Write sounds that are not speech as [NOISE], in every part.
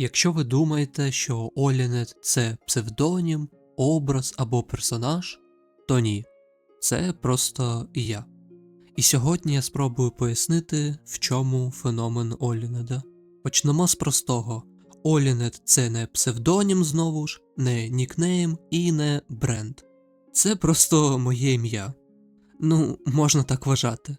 Якщо ви думаєте, що Олінет це псевдонім, образ або персонаж, то ні, це просто я. І сьогодні я спробую пояснити, в чому феномен Олінеда. Почнемо з простого. Олінет це не псевдонім знову ж, не нікнейм і не бренд. Це просто моє ім'я. Ну, можна так вважати.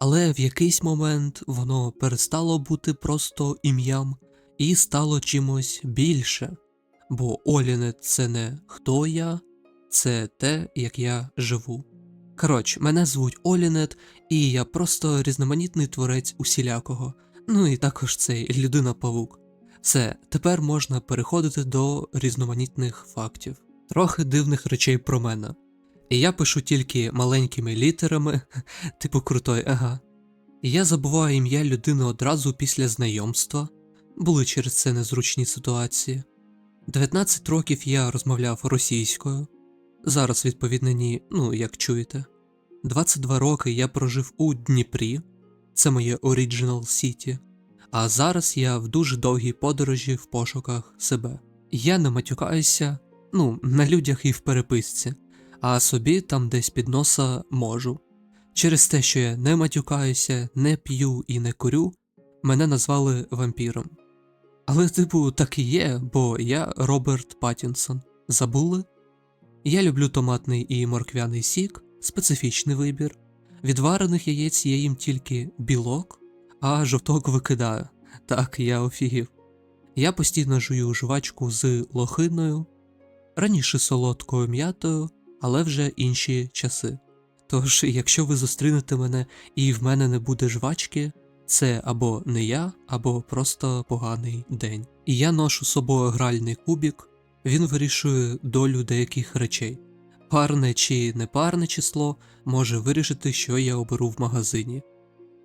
Але в якийсь момент воно перестало бути просто ім'ям і стало чимось більше. Бо Олінет це не хто я, це те, як я живу. Коротше, мене звуть Олінет, і я просто різноманітний творець усілякого. Ну і також цей людина-павук. Все, тепер можна переходити до різноманітних фактів, трохи дивних речей про мене. Я пишу тільки маленькими літерами, [LAUGHS] типу крутой, ага. Я забуваю ім'я людини одразу після знайомства, були через це незручні ситуації. 19 років я розмовляв російською, зараз відповідно ні, ну як чуєте. 22 роки я прожив у Дніпрі, це моє Original City, а зараз я в дуже довгій подорожі в пошуках себе. Я не матюкаюся, ну, на людях і в переписці, а собі там десь під носа можу. Через те, що я не матюкаюся, не п'ю і не курю, мене назвали вампіром. Але, типу, так і є, бо я Роберт Паттінсон. Забули? Я люблю томатний і морквяний сік, специфічний вибір. Від варених яєць я їм тільки білок, а жовток викидаю. Так, я офігів. Я постійно жую жвачку з лохиною, раніше солодкою м'ятою, але вже інші часи. Тож, якщо ви зустрінете мене і в мене не буде жвачки, це або не я, або просто поганий день. І я ношу з собою гральний кубік, він вирішує долю деяких речей. Парне чи непарне число може вирішити, що я оберу в магазині.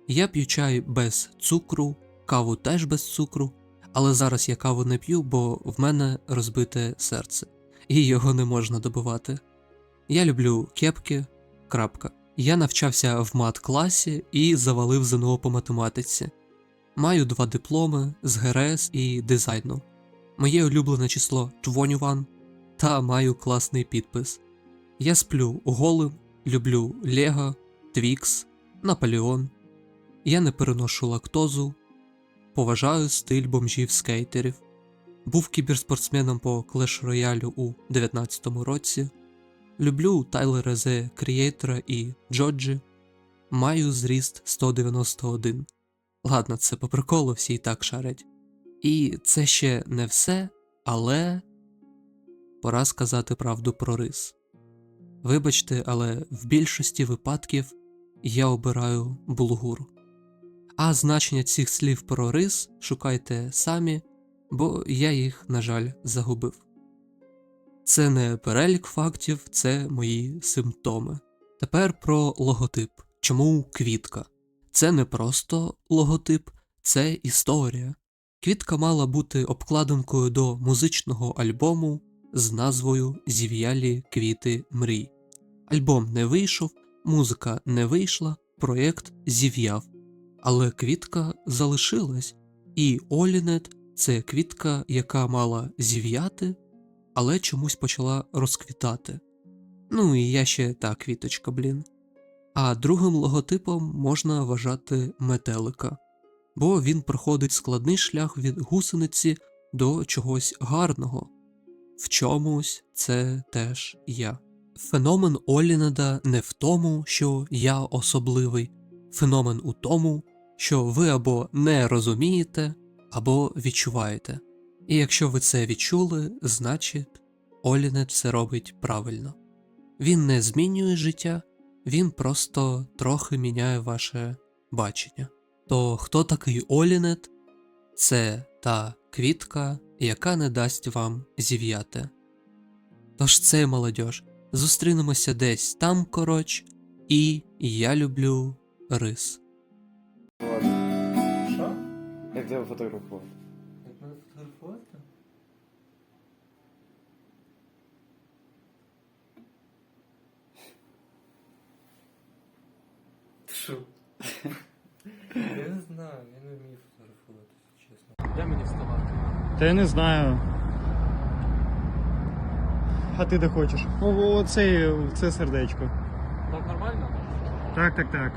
Я п'ю чай без цукру, каву теж без цукру, але зараз я каву не п'ю, бо в мене розбите серце, і його не можна добивати. Я люблю кепки, крапка. Я навчався в мат-класі і завалив ЗНО по математиці. Маю два дипломи з ГРС і дизайну. Моє улюблене число 21, та маю класний підпис. Я сплю голим, люблю Лего, Твікс, Наполеон. Я не переношу лактозу, поважаю стиль бомжів-скейтерів. Був кіберспортсменом по Clash Royale у 19-му році. Люблю Тайлера The Creator і Джоджі. Маю зріст 191. Ладно, це по приколу всі і так шарять. І це ще не все, але пора сказати правду про рис. Вибачте, але в більшості випадків я обираю булгур. А значення цих слів про рис шукайте самі, бо я їх, на жаль, загубив. Це не перелік фактів, це мої симптоми. Тепер про логотип. Чому квітка? Це не просто логотип, це історія. Квітка мала бути обкладинкою до музичного альбому з назвою Зів'ялі квіти мрій. Альбом не вийшов, музика не вийшла, проєкт зів'яв. Але квітка залишилась, і Олінет це квітка, яка мала зів'яти, але чомусь почала розквітати. Ну і я ще та квіточка, блін. А другим логотипом можна вважати метелика, бо він проходить складний шлях від гусениці до чогось гарного. В чомусь це теж я. Феномен Олінеда не в тому, що я особливий, феномен у тому, що ви або не розумієте, або відчуваєте. І якщо ви це відчули, значить Олінет все робить правильно. Він не змінює життя, він просто трохи міняє ваше бачення. То хто такий Олінет? Це та квітка, яка не дасть вам зів'яти. Тож це молодь, зустрінемося десь там, короч, і я люблю рис. Що? Як тебе фотографувати? Як мене фотографувати? Що? Я не знаю, я не вмію фотографувати, чесно. Де мені вставати? Та я не знаю. А ти де хочеш? О, о, це, сердечко. Так нормально? Так, так, так.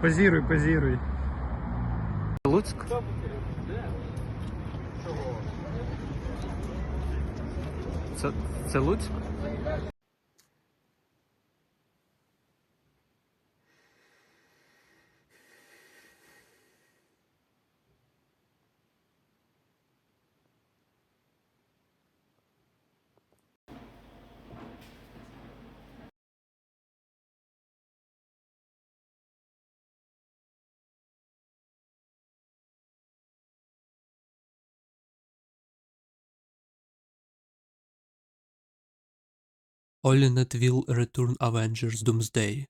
Позіруй, позіруй. Луцьк? Це, це Луцьк? Olinet will return Avengers Doomsday.